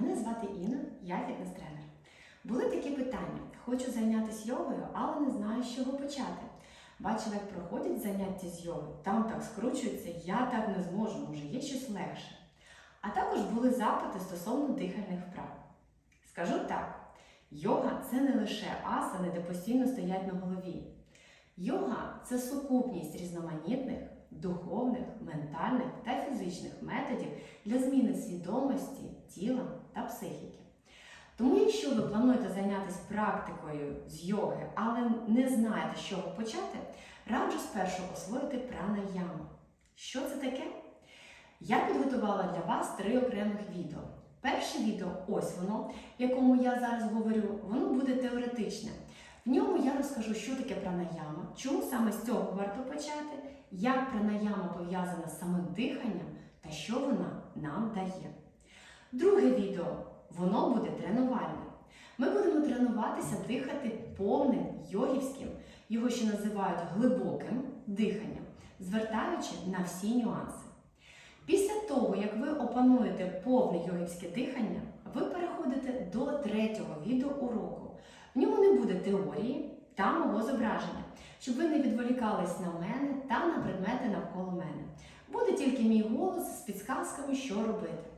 Мене звати Інна, я фітнес-тренер. Були такі питання: хочу зайнятися йогою, але не знаю, з чого почати. Бачила, як проходять заняття з йоги, там так скручується, я так не зможу, може є щось легше. А також були запити стосовно дихальних вправ. Скажу так: йога це не лише асани, де постійно стоять на голові. Йога це сукупність різноманітних духовних, ментальних та фізичних методів для зміни свідомості, тіла та психіки. Тому, якщо ви плануєте зайнятися практикою з йоги, але не знаєте, з чого почати, раджу спершу освоїти пранаяму. Що це таке? Я підготувала для вас три окремих відео. Перше відео ось воно, якому я зараз говорю, воно буде теоретичне. В ньому я розкажу, що таке пранаяма, чому саме з цього варто почати, як пранаяма пов'язана з самим диханням та що вона нам дає. Друге відео воно буде тренувальне. Ми будемо тренуватися дихати повним йогівським, його ще називають глибоким диханням, звертаючи на всі нюанси. Після того, як ви опануєте повне йогівське дихання, ви переходите до третього відеоуроку. В ньому не буде теорії та мого зображення, щоб ви не відволікались на мене та на предмети навколо мене. Буде тільки мій голос з підсказками, що робити.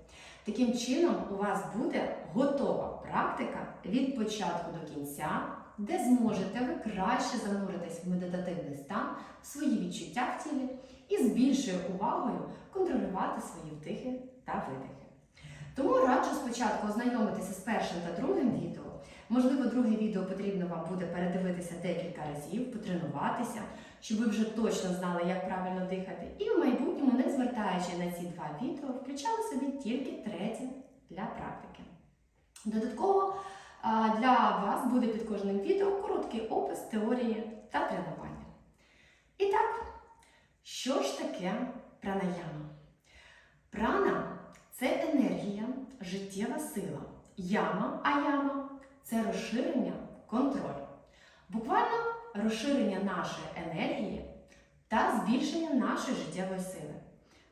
Таким чином, у вас буде готова практика від початку до кінця, де зможете ви краще зануритись в медитативний стан, в свої відчуття в тілі і з більшою увагою контролювати свої вдихи та видихи. Тому раджу спочатку ознайомитися з першим та другим відео. Можливо, друге відео потрібно вам буде передивитися декілька разів, потренуватися, щоб ви вже точно знали, як правильно дихати. І в майбутньому, не звертаючи на ці два відео, включали собі тільки третє для практики. Додатково для вас буде під кожним відео короткий опис теорії та тренування. І так, що ж таке пранаяма? Прана це енергія, життєва сила. Яма, аяма це розширення, контроль. Буквально розширення нашої енергії та збільшення нашої життєвої сили.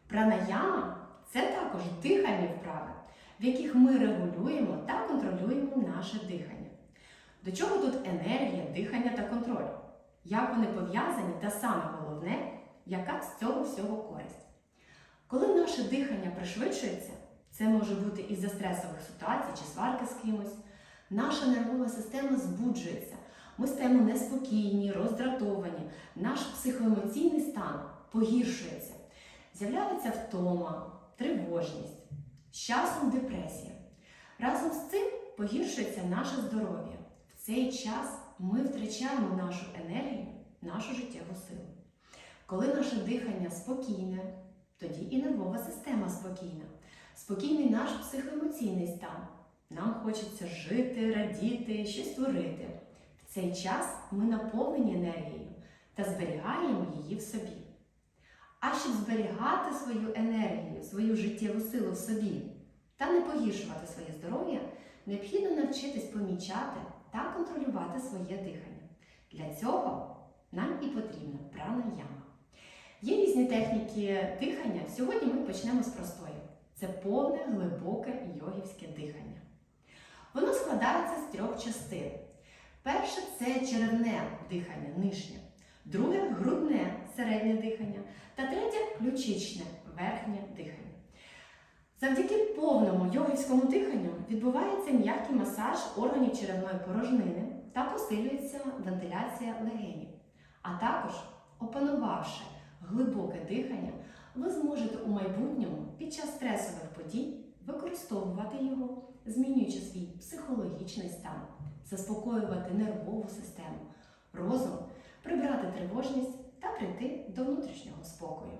Пранаяма це також дихальні вправи, в яких ми регулюємо та контролюємо наше дихання. До чого тут енергія, дихання та контроль? Як вони пов'язані, та саме головне, яка з цього всього користь? Коли наше дихання пришвидшується, це може бути із-за стресових ситуацій чи сварки з кимось, наша нервова система збуджується, ми стаємо неспокійні, роздратовані, наш психоемоційний стан погіршується, з'являється втома, тривожність, з часом депресія. Разом з цим погіршується наше здоров'я. В цей час ми втрачаємо нашу енергію, нашу життєву силу. Коли наше дихання спокійне, тоді і нервова система спокійна, спокійний наш психоемоційний стан. Нам хочеться жити, радіти, щось творити. В цей час ми наповнені енергією та зберігаємо її в собі. А щоб зберігати свою енергію, свою життєву силу в собі та не погіршувати своє здоров'я, необхідно навчитись помічати та контролювати своє дихання. Для цього нам і потрібна пранаяма. Є різні техніки дихання. Сьогодні ми почнемо з простої. Це повне глибоке йогівське дихання. Воно складається з трьох частин. Перше це черевне дихання, нижнє, друге грудне середнє дихання та третє ключичне верхнє дихання. Завдяки повному йогівському диханню відбувається м'який масаж органів черевної порожнини та посилюється вентиляція легенів. А також, опанувавши глибоке дихання, ви зможете у майбутньому під час стресових подій використовувати його, змінюючи свій психологічний стан, заспокоювати нервову систему, розум, прибрати тривожність та прийти до внутрішнього спокою.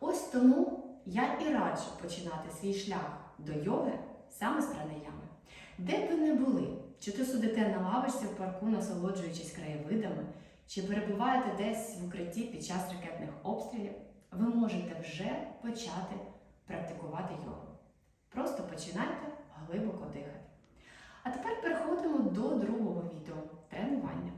Ось тому я і раджу починати свій шлях до йоги саме з пранаями. Де б ви не були, чи то сидите на лавочці в парку, насолоджуючись краєвидами, чи перебуваєте десь в укритті під час ракетних обстрілів, ви можете вже почати практикувати йогу. Просто починайте глибоко дихати. А тепер переходимо до другого відео тренування.